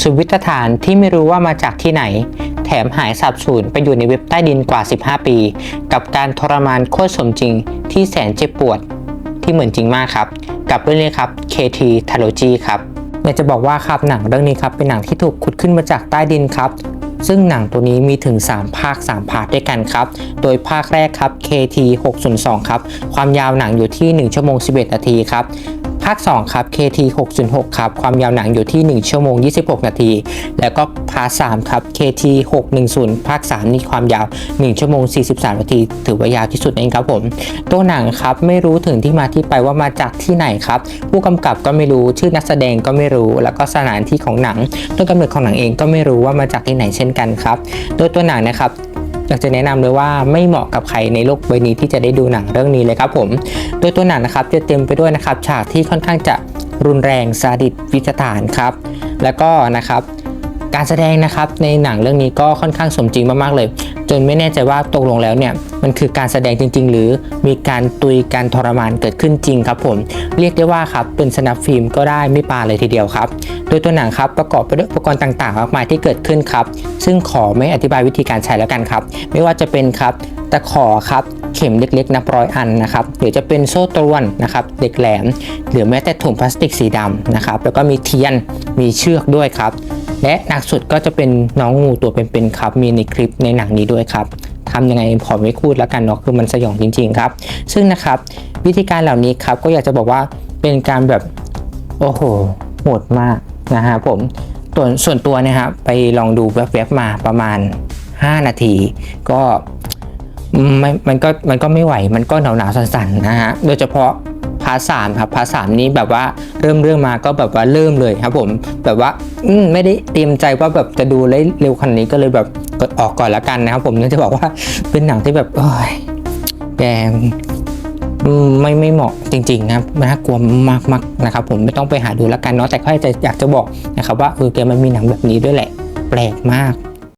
สวิตฐานที่ไม่รู้ว่ามาจากที่ไหน แถมหายสับสูญไปอยู่ในเว็บใต้ดินกว่า 15 ปี กับการทรมานโคตรสมจริงที่แสนเจ็บปวดที่เหมือนจริงมากครับ กับเรื่องนี้ครับ KT Trilogy ครับอยากจะบอกว่าครับหนังเรื่องนี้ครับเป็นหนังที่ถูกขุดขึ้นมาจากใต้ดินครับ ซึ่งหนังตัวนี้มีถึง 3 ภาค3พาร์ทด้วยกันครับ โดยภาคแรกครับ KT 602 ครับ ความยาวหนังอยู่ที่ 1 ชั่วโมง 11 นาทีครับ ภาค 2 ครับ KT 606 ครับ ความยาวหนังอยู่ที่ 1 ชั่วโมง 26 นาที แล้วก็ภาค3ครับ KT 610 ภาค 3 นี่ความยาว 1 ชั่วโมง 43 นาที ถือว่ายาวที่สุดเองครับผม ตัวหนังครับไม่รู้ถึงที่มาที่ไปว่ามาจากที่ไหนครับ ผู้กำกับก็ไม่รู้ ชื่อนักแสดงก็ไม่รู้ แล้วก็สถานที่ของหนัง ต้นกำเนิดของหนังเองก็ไม่รู้ว่ามาจากที่ไหนเช่นกันครับ โดยตัวหนังนะครับ อยากจะแนะนำเลยว่าไม่เหมาะกับใครในโลกใบนี้ที่จะได้ดูหนังเรื่องนี้เลยครับผมโดยตัวหนังนะครับจะเต็มไปด้วยนะครับฉากที่ค่อนข้างจะรุนแรงซาดิสวิจฐานครับ แล้วก็นะครับการแสดงนะครับในหนังเรื่องนี้ก็ค่อนข้างสมจริงมากๆเลย จนไม่แน่ใจว่าตกลงแล้วเนี่ยมันคือการแสดงจริง ๆ หรือมีการตุยการทรมานเกิดขึ้นจริงครับผมเรียกได้ว่าครับเป็นสนับฟิล์มก็ได้ไม่ปาเลยทีเดียวครับ โดยตัวหนังครับประกอบไปด้วยอุปกรณ์ต่างๆมากมายที่เกิดขึ้นครับ ซึ่งขอไม่อธิบายวิธีการใช้แล้วกันครับ ไม่ว่าจะเป็นครับตะขอครับเข็มเล็กๆนับร้อยอันนะครับหรือจะเป็นโซ่ตรวนนะครับเหล็กแหลม หรือแม้แต่ถุงพลาสติกสีดำนะครับแล้วก็มีเทียนมีเชือกด้วยครับ และหนักสุดก็จะเป็นน้องงูตัวเป็นๆครับ มีในคลิปในหนังนี้ด้วยครับทำยังไงขอไม่พูดแล้วกันเนาะคือมันสยองจริง ๆ ครับ ซึ่งนะครับวิธีการเหล่านี้ครับก็อยากจะบอกว่าเป็นการแบบโอ้โหโหดมากนะฮะผมส่วนส่วนตัวเนี่ยครับไปลองดูแวบๆมาประมาณ 5 นาที ก็ไม่มันก็มันก็ไม่ไหวมันก็หนาวหนาวๆสั่นๆนะฮะโดยเฉพาะ พาร์ทสามครับพาร์ทสามนี้แบบว่าเริ่มเรื่องมาก็แบบว่าเริ่มเลยครับผมแบบว่าอืมไม่ได้เตรียมใจว่าแบบจะดูเร็วขนาดนี้ก็เลยแบบกดออกก่อนละกันนะครับ ผมเนื่องจะบอกว่าเป็นหนังที่แบบโอ้ยแกไม่ไม่เหมาะจริงๆนะครับน่ากลัวมากๆนะครับ ผมไม่ต้องไปหาดูและกันเนาะแต่ก็จะอยากจะบอกนะครับว่าเออแกมันมีหนังแบบนี้ด้วยแหละ แปลกมาก